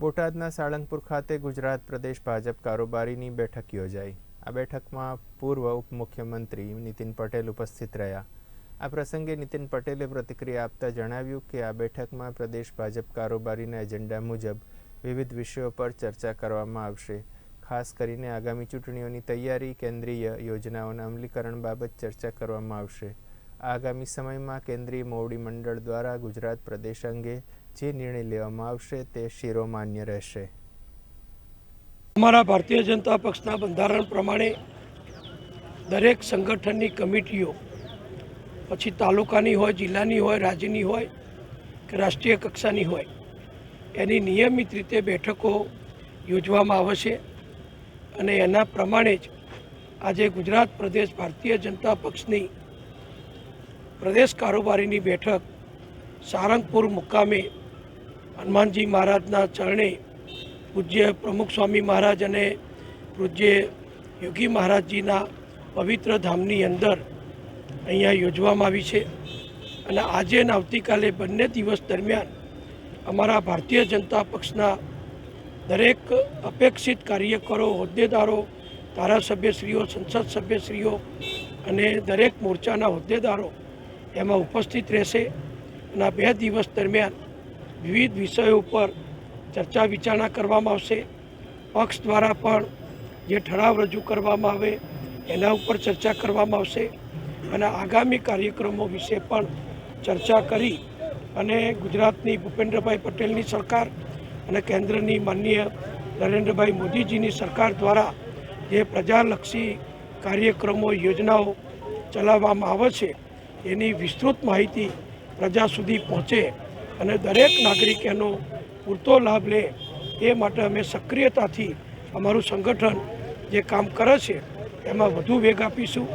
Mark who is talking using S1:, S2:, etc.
S1: બોટાદના સાળંગપુર ખાતે ગુજરાત પ્રદેશ ભાજપ કારોબારીની બેઠક યોજાઈ. આ બેઠકમાં પૂર્વ ઉપમુખ્યમંત્રી નીતિન પટેલ ઉપસ્થિત રહ્યા. આ પ્રસંગે નીતિન પટેલે પ્રતિક્રિયા આપતા જણાવ્યું કે આ બેઠકમાં પ્રદેશ ભાજપ કારોબારીના એજન્ડા મુજબ વિવિધ વિષયો પર ચર્ચા કરવામાં આવશે. ખાસ કરીને આગામી ચૂંટણીઓની તૈયારી, કેન્દ્રીય યોજનાઓના અમલીકરણ બાબત ચર્ચા કરવામાં આવશે. આગામી સમયમાં કેન્દ્રીય મોવડી મંડળ દ્વારા ગુજરાત પ્રદેશ અંગે જે નિર્ણય લેવામાં આવશે તે શિરોમાન્ય રહેશે.
S2: અમારા ભારતીય જનતા પક્ષના બંધારણ પ્રમાણે દરેક સંગઠનની કમિટીઓ, પછી તાલુકાની હોય, જિલ્લાની હોય, રાજ્યની હોય કે રાષ્ટ્રીય કક્ષાની હોય, એની નિયમિત રીતે બેઠકો યોજવામાં આવશે અને એના પ્રમાણે જ આજે ગુજરાત પ્રદેશ ભારતીય જનતા પક્ષની પ્રદેશ કારોબારીની બેઠક સારંગપુર મુકામે હનુમાનજી મહારાજના ચરણે પૂજ્ય પ્રમુખ સ્વામી મહારાજ અને પૂજ્ય યોગી મહારાજજીના પવિત્ર ધામની અંદર અહીંયા યોજવામાં આવી છે. અને આજે અને આવતીકાલે બંને દિવસ દરમિયાન અમારા ભારતીય જનતા પક્ષના દરેક અપેક્ષિત કાર્યકરો, હોદ્દેદારો, ધારાસભ્યશ્રીઓ, સંસદ સભ્યશ્રીઓ અને દરેક મોરચાના હોદ્દેદારો એમાં ઉપસ્થિત રહેશે. અને બે દિવસ દરમિયાન વિવિધ વિષયો ઉપર ચર્ચા વિચારણા કરવામાં આવશે. પક્ષ દ્વારા પણ જે ઠરાવ રજૂ કરવામાં આવે, એના ઉપર ચર્ચા કરવામાં આવશે અને આગામી કાર્યક્રમો વિશે પણ ચર્ચા કરી અને ગુજરાતની ભૂપેન્દ્રભાઈ પટેલની સરકાર અને કેન્દ્રની માનનીય નરેન્દ્રભાઈ મોદીજીની સરકાર દ્વારા જે પ્રજાલક્ષી કાર્યક્રમો, યોજનાઓ ચલાવવામાં આવે છે, એની વિસ્તૃત માહિતી પ્રજા સુધી પહોંચે અને દરેક નાગરિક એનો પૂરતો લાભ લે એ માટે અમે સક્રિયતાથી અમારું સંગઠન જે કામ કરે છે, એમાં વધુ વેગ આપીશું.